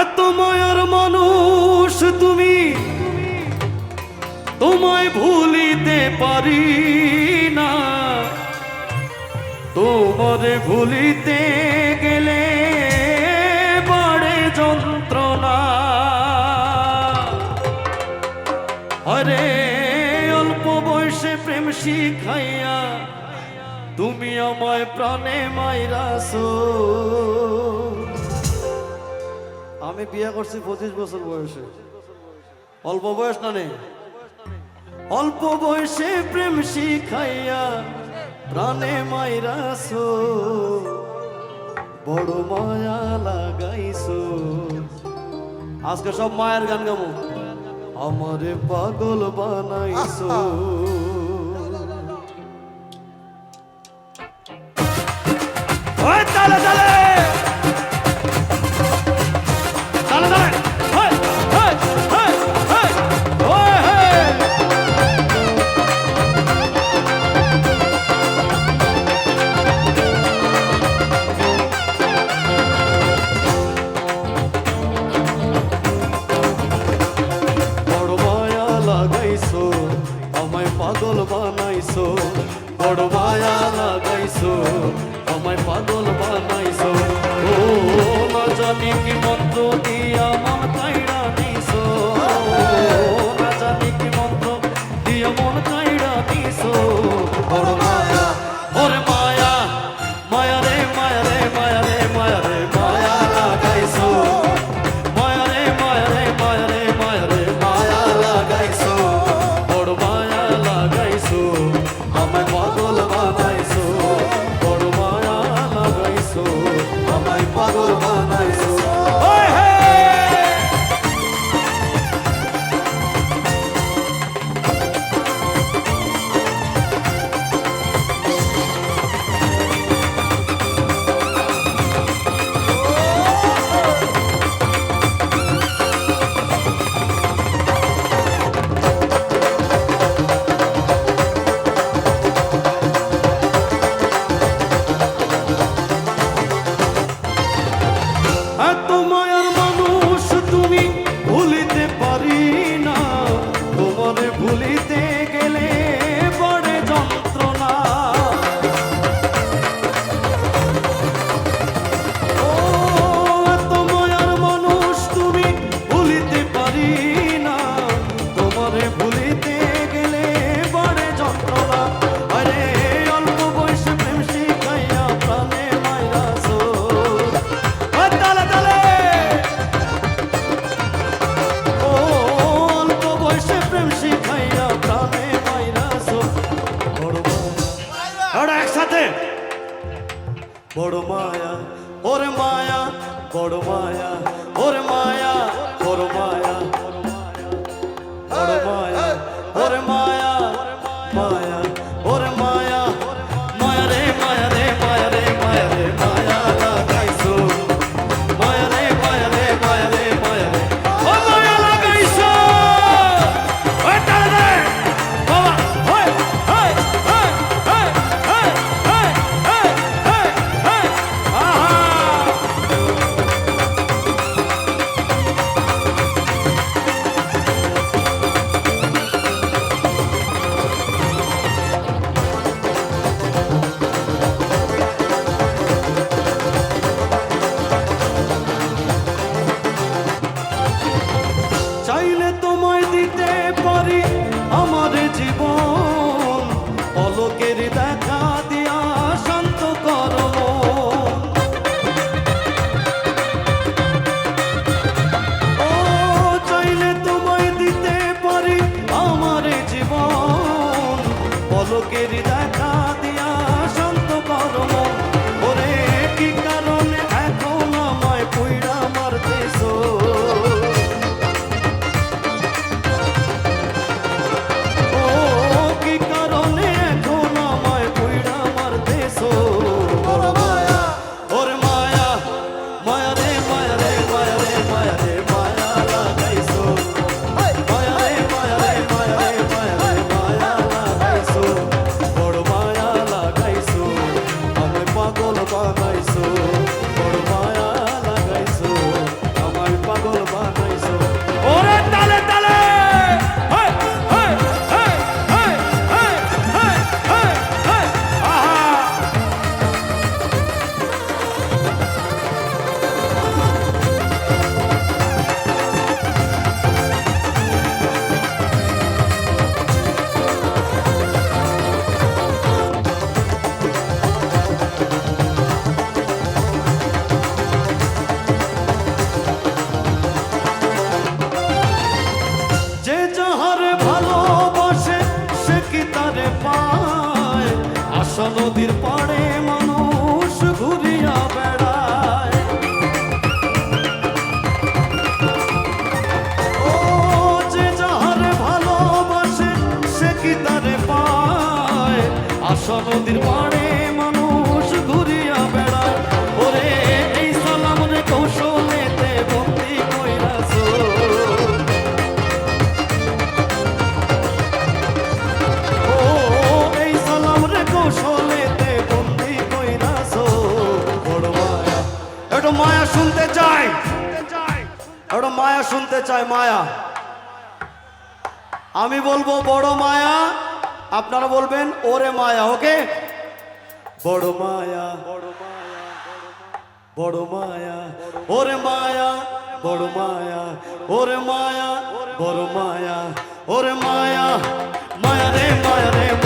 এত মায়ার মানুষ তুমি। তোমায় ভুলিতে পারি না। তোমারে ভুলিতে গেলে বাড়ে যন্ত্রণা। আরে, অল্প বয়সে প্রেম শিখাইয়া তুমি আমায় প্রাণে মাইরাছো। আমি বিয়ে করছি পঁচিশ বছর বয়সে। অল্প বয়স না নেই? অল্প বয়সে প্রেম শিখাইয়া প্রাণে মাইরাছো বড় মায়া লাগাইছো। আজকে সব মায়ের গান গামো আমারে পাগল বানাইছো। তালে তালে! বানাইছো, বড় মায়া লাগাইছো, আমায় পাগল বানাইছো। ও, না জানি কি মন্ত্র দিয়া মন কাইড়া ও, না জানি কি মন্ত্র দিয়া মন কাইড়া দিছো। বড় ওরে মায়া বড় মায়া ওর মায়া বড় মায়া। পলকের দেখা নদীর পাড়ে একটু মায়া শুনতে চাই। একটু মায়া শুনতে চাই, মায়া। আমি বলব, বড় মায়া, আপনারা বলবেন, ওরে মায়া, ওকে? বড় মায়া বড় মায়া, ওরে মায়া, বড় মায়া, ওরে মায়া, বড় মায়া, ওরে মায়া মায়া রে মায়া রে